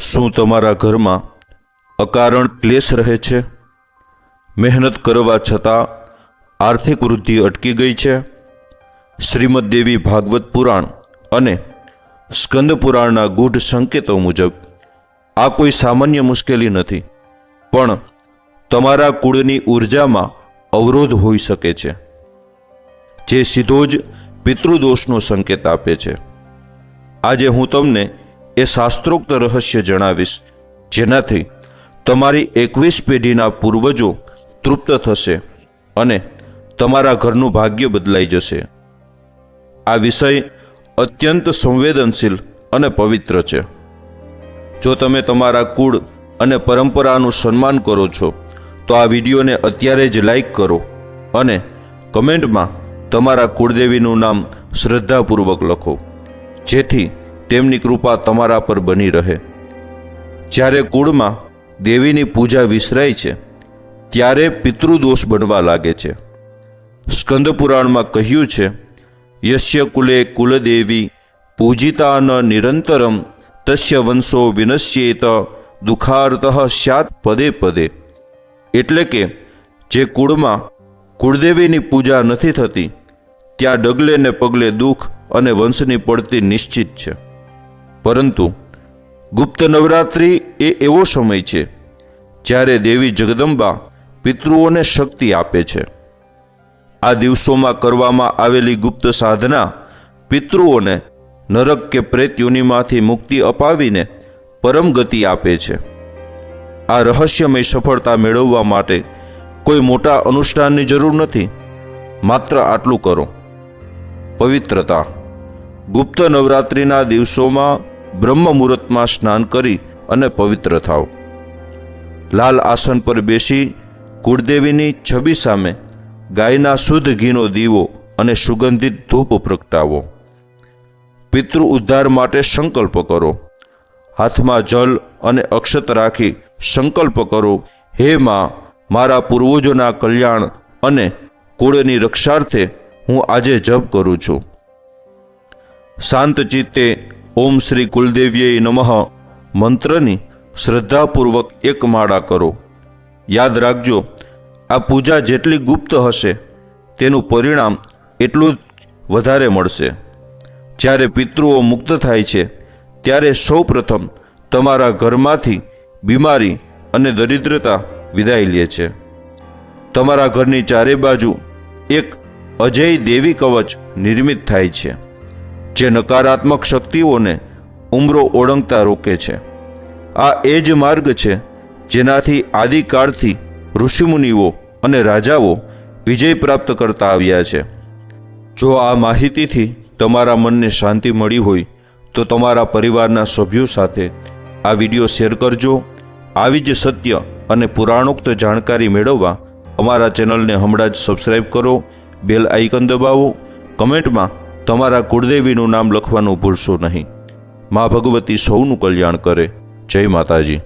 શું તમારા ઘરમાં અકારણ ક્લેશ રહે છે? મહેનત કરવા છતાં આર્થિક વૃદ્ધિ અટકી ગઈ છે? શ્રીમદ દેવી ભાગવત પુરાણ અને સ્કંદ પુરાણના ગૂઢ સંકેતો મુજબ આ કોઈ સામાન્ય મુશ્કેલી નથી, પણ તમારા કુળની ઉર્જામાં અવરોધ હોઈ શકે છે, જે સીધો જ પિતૃદોષનો સંકેત આપે છે. આજે હું તમને એ શાસ્ત્રોક્ત રહસ્ય જણાવીશ, જેનાથી તમારી એકવીસ પેઢીના પૂર્વજો તૃપ્ત થશે અને તમારા ઘરનું ભાગ્ય બદલાઈ જશે. આ વિષય અત્યંત સંવેદનશીલ અને પવિત્ર છે. જો તમે તમારા કુળ અને પરંપરાનું સન્માન કરો છો, તો આ વિડીયોને અત્યારે જ લાઈક કરો અને કમેન્ટમાં તમારા કુળદેવીનું નામ શ્રદ્ધાપૂર્વક લખો. જેથી તેમની કૃપા તમારા પર બની રહે. જ્યારે કુળમાં દેવીની પૂજા વિસરાય છે, ત્યારે પિતૃદોષ બનવા લાગે છે. સ્કંદપુરાણમાં કહ્યું છે, યશ્ય કુલે કુલદેવી પૂજિતા ન નિરંતરમ તસ્ય વંશો વિનશ્યેત દુઃખાર્ત સ્યાત પદે પદે. એટલે કે, જે કુળમાં કુળદેવીની પૂજા નથી થતી, ત્યાં ડગલે ને પગલે દુઃખ અને વંશની પડતી નિશ્ચિત છે. પરંતુ ગુપ્ત નવરાત્રિ એ એવો સમય છે જ્યારે દેવી જગદંબા પિતૃઓને શક્તિ આપે છે. આ દિવસોમાં કરવામાં આવેલી ગુપ્ત સાધના પિતૃઓને નરક કે પ્રેત યોનિમાંથી મુક્તિ અપાવીને પરમ ગતિ આપે છે. આ રહસ્યમય સફળતા મેળવવા માટે કોઈ મોટા અનુષ્ઠાનની જરૂર નથી. માત્ર આટલું કરો. પવિત્રતા. ગુપ્ત નવરાત્રિના દિવસોમાં બ્રહ્મ મુહૂર્તમાં સ્નાન કરી અને પવિત્ર થાઓ. લાલ આસન પર બેસી કુળદેવીની છબી સામે ગાયના શુદ્ધ ઘીનો દીવો અને સુગંધિત ધૂપ પ્રગટાવો. પિતૃ ઉદ્ધાર માટે સંકલ્પ કરો. હાથમાં જલ અને અક્ષત રાખી સંકલ્પ કરો, હે માં, મારા પૂર્વજોના કલ્યાણ અને કુળની રક્ષાર્થે હું આજે જપ કરું છું. શાંત ચિત્તે ઓમ શ્રી કુલદેવીય નમઃ. મંત્રની શ્રદ્ધાપૂર્વક એક માળા કરો. યાદ રાખજો, આ પૂજા જેટલી ગુપ્ત હશે, તેનું પરિણામ એટલું જ વધારે મળશે. જ્યારે પિતૃઓ મુક્ત થાય છે, ત્યારે સૌપ્રથમ તમારા ઘરમાંથી બીમારી અને દરિદ્રતા વિદાય લે છે. તમારા ઘરની ચારે બાજુ એક અજય દેવી કવચ નિર્મિત થાય છે. જે નકારાત્મક શક્તિઓને ઉમરો ઓળંગતા રોકે છે. આ એ જ માર્ગ છે જેનાથી આદિકાળથી ઋષિમુનિઓ અને રાજાઓ વિજય પ્રાપ્ત કરતા આવ્યા છે. જો આ માહિતીથી તમારા મનને શાંતિ મળી હોય, તો તમારા પરિવારના સભ્યો સાથે આ વીડિયો શેર કરજો. આવી જ સત્ય અને પુરાણોક્ત જાણકારી મેળવવા અમારા ચેનલને હમણાં જ સબસ્ક્રાઈબ કરો બેલ આઇકન દબાવો, કમેન્ટમાં તમારા કુળદેવીનું નામ લખવાનું ભૂલશો નહીં. મા ભગવતી સૌનું કલ્યાણ કરે. જય માતાજી.